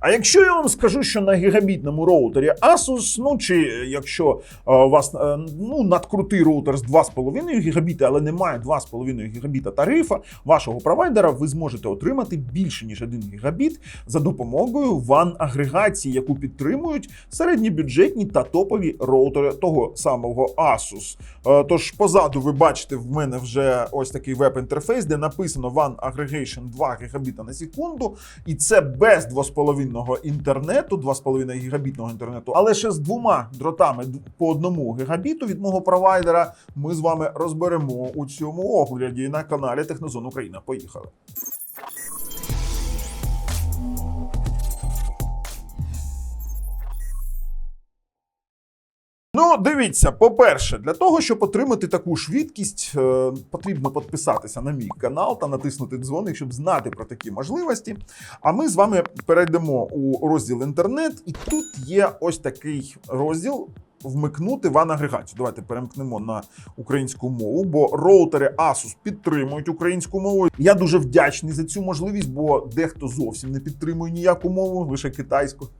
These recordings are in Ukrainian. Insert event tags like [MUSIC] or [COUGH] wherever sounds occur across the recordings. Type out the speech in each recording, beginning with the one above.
А якщо я вам скажу, що на гігабітному роутері Asus, ну чи якщо е, у вас е, ну, надкрутий роутер з 2,5 гігабіта, але немає 2,5 гігабіта тарифа вашого провайдера, ви зможете отримати більше ніж 1 гігабіт за допомогою WAN-агрегації, яку підтримують середньобюджетні та топові роутери того самого Asus. Е, Тож позаду ви бачите в мене вже ось такий веб-інтерфейс, де написано WAN Aggregation 2 гігабіта на секунду, і це без 2,5 інтернету, 2,5 гігабітного інтернету, але ще з двома дротами по одному гігабіту від мого провайдера. Ми з вами розберемо у цьому огляді на каналі Технозон Україна. Поїхали. Ну, дивіться, по-перше, для того, щоб отримати таку швидкість, е, потрібно підписатися на мій канал та натиснути дзвоник, щоб знати про такі можливості. А ми з вами перейдемо у розділ інтернет, і тут є ось такий розділ. Вмикнути ван агрегацію. Давайте перемкнемо на українську мову, бо роутери Asus підтримують українську мову. Я дуже вдячний за цю можливість, бо дехто зовсім не підтримує ніяку мову, лише китайську. [LAUGHS]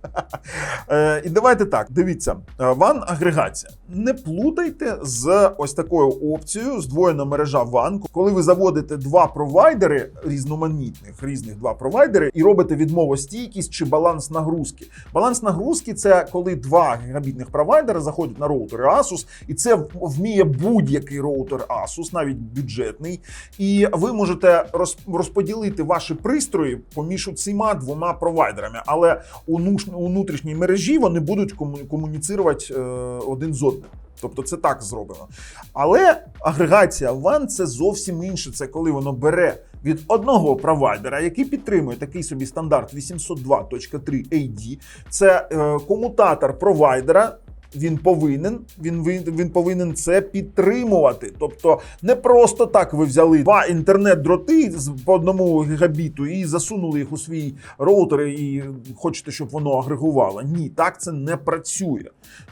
Е, І давайте так, дивіться, ван агрегація. Не плутайте з ось такою опцією здвоєна мережа WAN. Коли ви заводите два провайдери різноманітних, різних два провайдери, і робите відмовостійкість чи баланс нагрузки. Баланс нагрузки це коли два гігабітних провайдера заходять на роутери Asus, і це вміє будь-який роутер Asus, навіть бюджетний. І ви можете розподілити ваші пристрої поміж цими двома провайдерами, але у внутрішній мережі вони будуть комуніцирувати е, один з одним. Тобто це так зроблено. Але агрегація WAN це зовсім інше. Це коли воно бере від одного провайдера, який підтримує такий собі стандарт 802.3 AD. Це е, комутатор провайдера. Він повинен, він, він, він повинен це підтримувати. Тобто, не просто так ви взяли два інтернет-дроти по одному гігабіту і засунули їх у свій роутер і хочете, щоб воно агрегувало. Ні, так це не працює.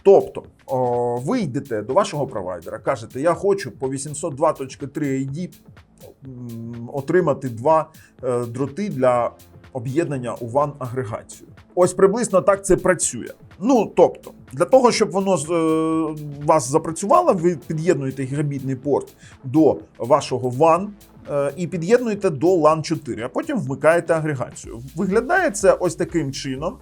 Тобто, о, ви йдете до вашого провайдера, кажете, я хочу по 802.3 ID отримати два е, дроти для об'єднання у WAN агрегацію. Ось приблизно так це працює. Ну тобто, для того, щоб воно з- е, у вас запрацювало, ви під'єднуєте гігабітний порт до вашого WAN е, і під'єднуєте до LAN 4, а потім вмикаєте агрегацію. Виглядає це ось таким чином.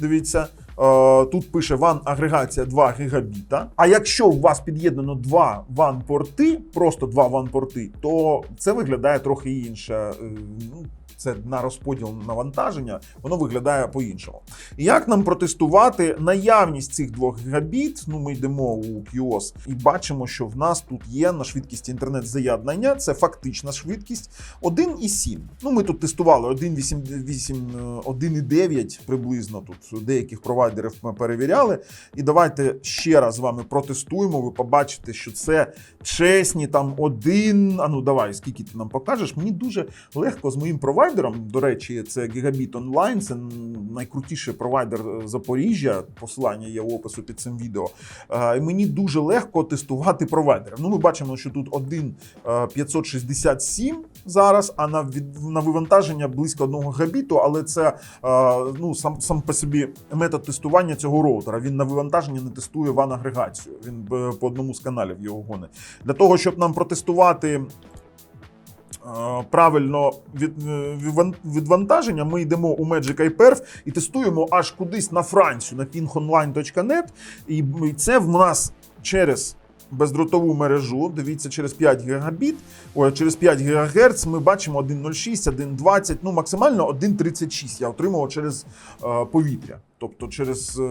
Дивіться, е, тут пише WAN агрегація 2 гігабіта. А якщо у вас під'єднано два WAN порти, просто два WAN порти, то це виглядає трохи інше. Це на розподіл навантаження, воно виглядає по-іншому. Як нам протестувати наявність цих 2 гігабіт? Ну, ми йдемо у QoS і бачимо, що в нас тут є на швидкість інтернет-заєднання. Це фактична швидкість 1,7. Ну, ми тут тестували 1,8, 1,9 приблизно. Тут деяких провайдерів ми перевіряли. І давайте ще раз з вами протестуємо. Ви побачите, що це чесні там один. А ну давай, скільки ти нам покажеш? Мені дуже легко з моїм провайдером. До речі, це Gigabit Online, це найкрутіший провайдер е, Запоріжжя. Посилання є в опису під цим відео. Е, І мені дуже легко тестувати провайдерів. Ну, ми бачимо, що тут один е, 567 зараз, а на від на вивантаження близько 1 гігабіту, але це ну сам сам по собі метод тестування цього роутера. Він на вивантаження не тестує ван агрегацію. Він по одному з каналів його гоне. Для того, щоб нам протестувати. Е, Правильно від, е, відвантаження ми йдемо у Magic iPerf і тестуємо аж кудись на Францію на pingonline.net. І це в нас через бездротову мережу. Дивіться, через 5 гігабіт, ой, через 5 ГГц ми бачимо 1.06, 1.20, ну максимально 1.36 я отримував через е, повітря. Тобто через е,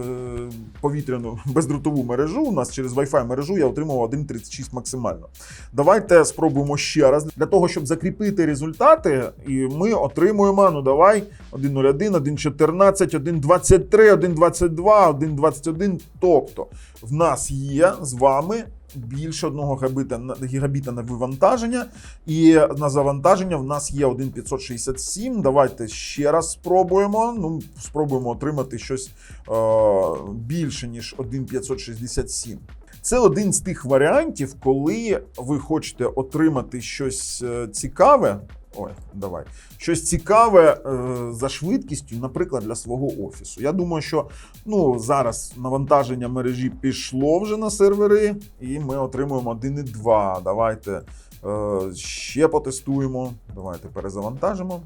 повітряну [LAUGHS] бездротову мережу, у нас через Wi-Fi мережу я отримував 1.36 максимально. Давайте спробуємо ще раз. Для того, щоб закріпити результати, і ми отримуємо, ну давай, 1.01, 1.14, 1.23, 1.22, 1.21. Тобто в нас є з вами більше одного гігабіта, на- гігабіта на вивантаження, і на завантаження в нас є 1.567. Давайте ще раз спробуємо. Ну, спробуємо отримати щось е, більше, ніж 1.567. Це один з тих варіантів, коли ви хочете отримати щось е, цікаве. Ой, давай. Щось цікаве е, за швидкістю, наприклад, для свого офісу. Я думаю, що ну, зараз навантаження мережі пішло вже на сервери, і ми отримуємо 1,2. Давайте ще потестуємо. Давайте перезавантажимо.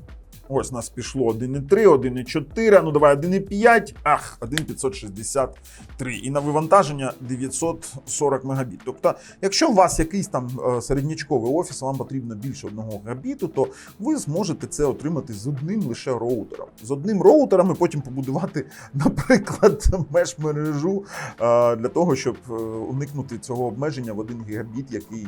Ось у нас пішло 1,3, 1,4, ну давай 1,5, ах, 1,563. І на вивантаження 940 мегабіт. Тобто, якщо у вас якийсь там е, середнячковий офіс, вам потрібно більше 1 гігабіту, то ви зможете це отримати з одним лише роутером. З одним роутером і потім побудувати, [LAUGHS] наприклад, меш-мережу е, для того, щоб е, уникнути цього обмеження в 1 гігабіт, який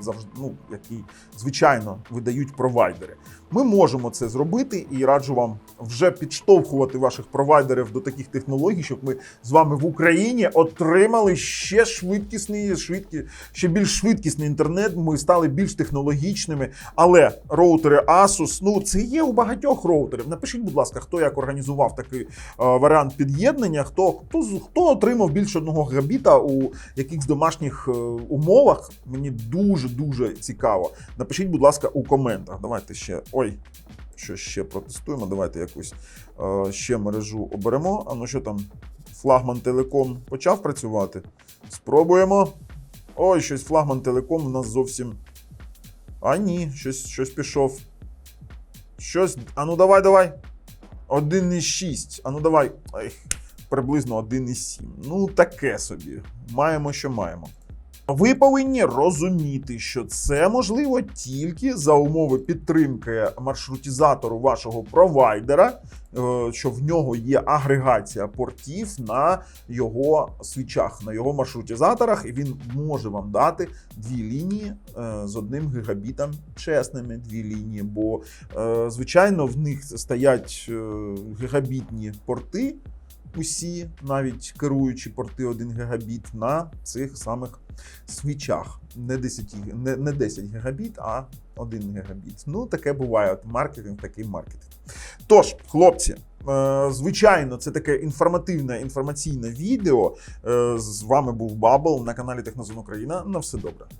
завжди, ну, який звичайно видають провайдери. Ми можемо це зробити і раджу вам вже підштовхувати ваших провайдерів до таких технологій, щоб ми з вами в Україні отримали ще швидкісний, швидкі, ще більш швидкісний інтернет. Ми стали більш технологічними. Але роутери Asus, ну це є у багатьох роутерів. Напишіть, будь ласка, хто як організував такий е, варіант під'єднання, хто, хто хто отримав більше одного гігабіта у якихось домашніх е, умовах. Мені дуже дуже цікаво. Напишіть, будь ласка, у коментах. Давайте ще. Ой, що ще протестуємо. Давайте якусь е, ще мережу оберемо. А ну що там? Флагман Телеком почав працювати. Спробуємо. Ой, щось флагман Телеком у нас зовсім. А ні, щось, щось пішов. Щось. А ну давай, давай. 1,6. А ну давай. Ай, приблизно 1,7. Ну, таке собі. Маємо, що маємо. Ви повинні розуміти, що це можливо тільки за умови підтримки маршрутизатору вашого провайдера, е, що в нього є агрегація портів на його свічах, на його маршрутизаторах, і він може вам дати дві лінії е, з одним гігабітом чесними дві лінії. Бо, е, звичайно, в них стоять гігабітні порти. Усі, навіть керуючі порти 1 гігабіт на цих самих свічах. Не 10, не, не 10 гігабіт, а 1 гігабіт. Ну, таке буває. От маркетинг, такий маркетинг. Тож, хлопці, е, звичайно, це таке інформативне інформаційне відео. Е, з вами був Бабл на каналі Технозон Україна. На все добре.